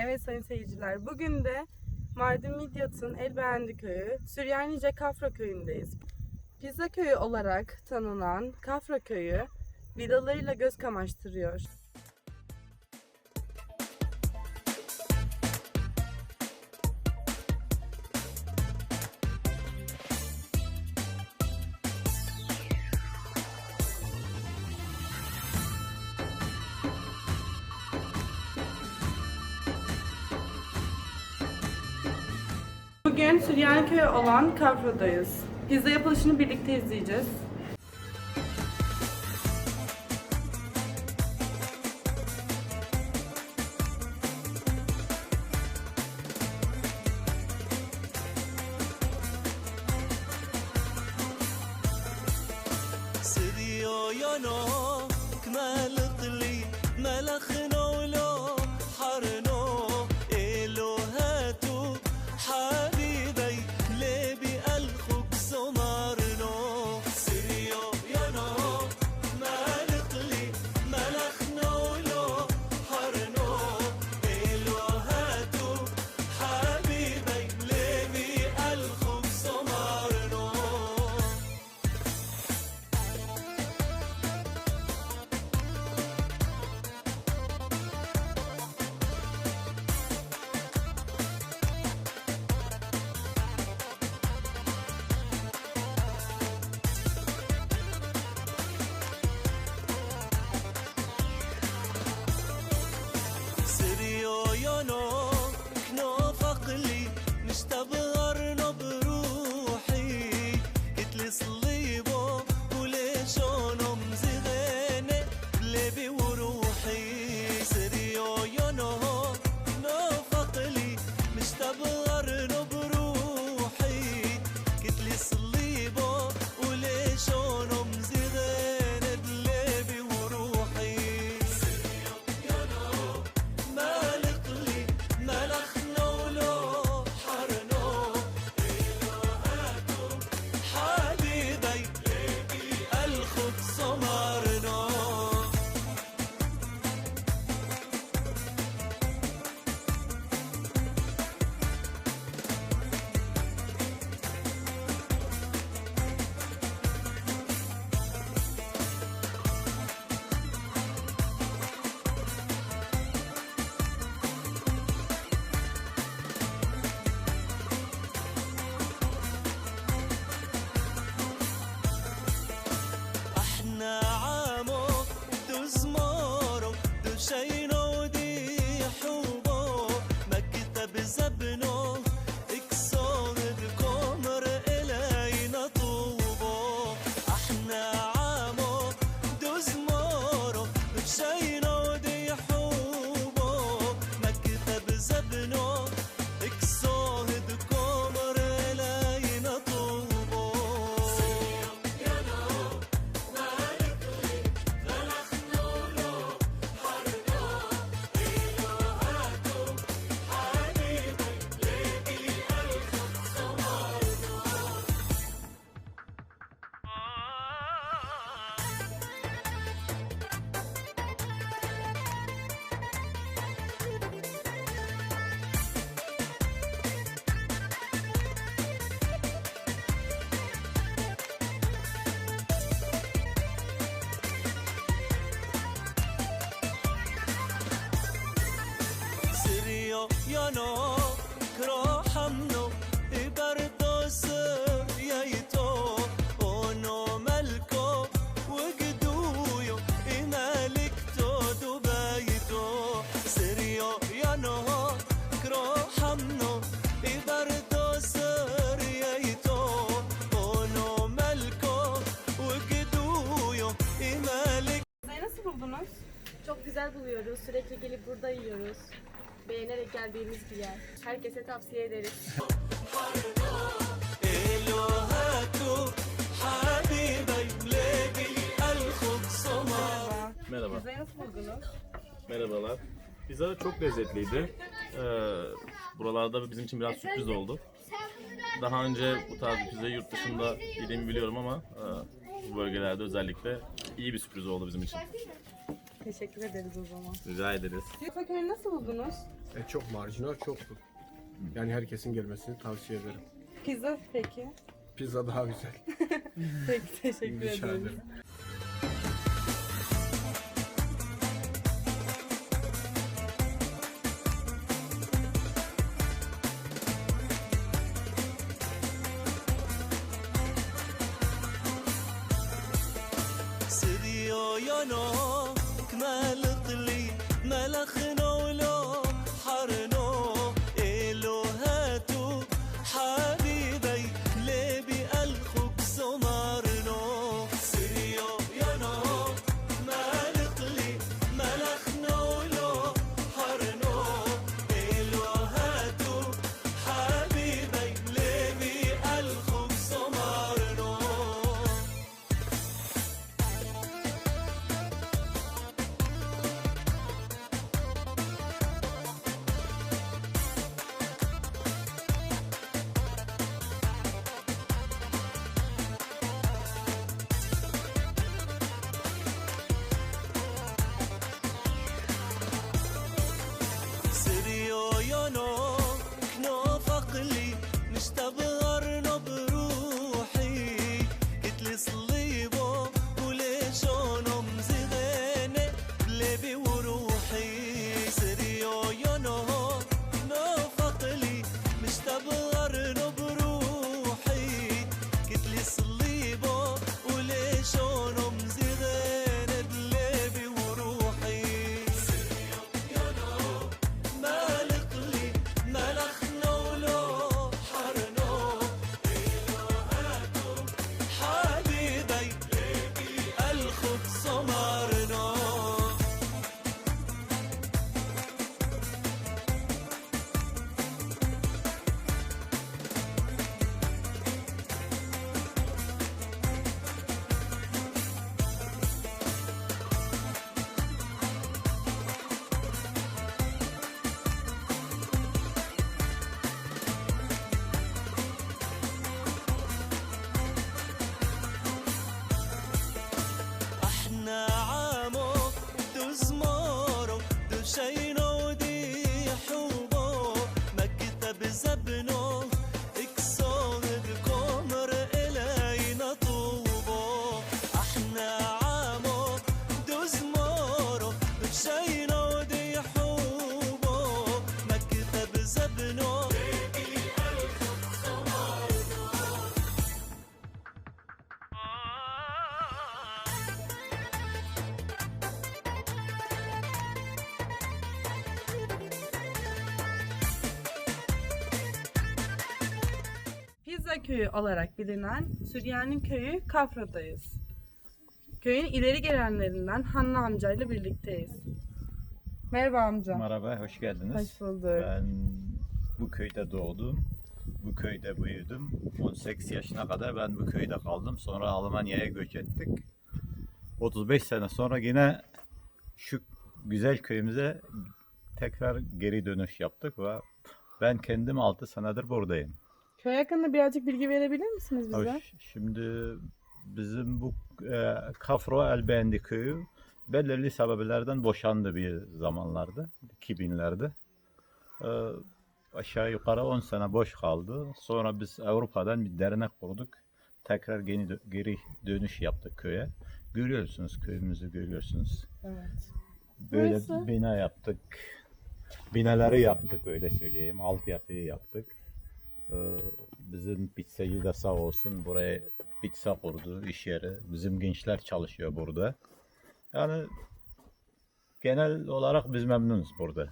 Evet sayın seyirciler, bugün de Mardin Midyat'ın Elbeğendi Köyü, Süryanice Kafra Köyü'ndeyiz. Pizza Köyü olarak tanınan Kafra Köyü, vidalarıyla göz kamaştırıyor. Bugün Süryani Köyü olan Kafra'dayız. Pizza yapılışını birlikte izleyeceğiz. سريو يونو كمال طلي ملخنو say nasılsınız? Çok güzel buluyoruz. Sürekli gelip burada yiyoruz. Beğenerek geldiğimiz bir yer. Herkese tavsiye ederiz. Merhaba. Pizzayı nasıl buldunuz? Merhabalar. Pizza çok lezzetliydi. Ee, buralarda bizim için biraz sürpriz oldu. Daha önce bu tarz bir pizzayı yurt dışında yediğimi biliyorum ama e, bu bölgelerde özellikle iyi bir sürpriz oldu bizim için. Teşekkür ederiz o zaman. Rica ederiz. Fakülü nasıl buldunuz? E, çok marjinal, çok yani herkesin gelmesini tavsiye ederim. Pizza peki? Pizza daha güzel. peki teşekkür Rica ederiz. ederim. Se. طلي Köyü olarak bilinen Süryani köyü Kafra'dayız. Köyün ileri gelenlerinden Hanna amcayla birlikteyiz. Merhaba amca. Merhaba, hoş geldiniz. Hoş bulduk. Ben bu köyde doğdum. Bu köyde büyüdüm. 18 yaşına kadar ben bu köyde kaldım. Sonra Almanya'ya göç ettik. 35 sene sonra yine şu güzel köyümüze tekrar geri dönüş yaptık ve ben kendim 6 senedir buradayım. Köy hakkında birazcık bilgi verebilir misiniz bize? Hoş- Şimdi bizim bu e, Kafro Elbendi köyü belirli sebeplerden boşandı bir zamanlarda, 2000'lerde. E, aşağı yukarı 10 sene boş kaldı. Sonra biz Avrupa'dan bir dernek kurduk. Tekrar geri, dö- geri dönüş yaptık köye. Görüyorsunuz köyümüzü görüyorsunuz. Evet. Böyle Burası? bina yaptık. Binaları yaptık öyle söyleyeyim. Altyapıyı yaptık. Ee, Bizim pizzayı da sağ olsun buraya pizza kurdu iş yeri. Bizim gençler çalışıyor burada. Yani genel olarak biz memnunuz burada.